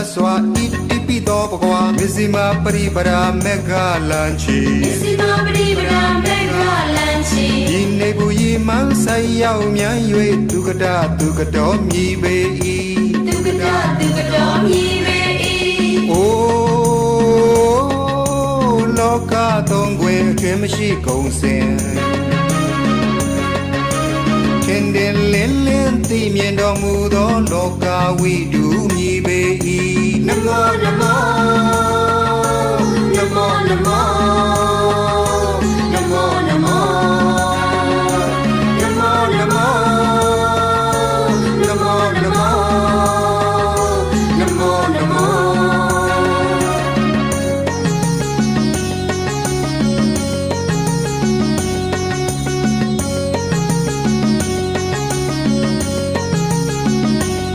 တ်စွာဣတိပိသောဘဂဝါမစ္စည်းမပရိပရာမေဃလန်ချီစီမပရိပဒံမေဃလန်ချီဒီနေဘူးဤမန်းဆိုင်ရောက်မြန်၍ဒုက္ကတဒုက္ကတော်မြည်ပေ၏ဒုက္ကတဒုက္ကတော်မြည်ပေ၏အိုးလောကသုံးခွင်အခင်မရှိကုန်စင်ခင်တယ်လင်းလင်းသိမြင်တော်မူသောလောကဝိဒ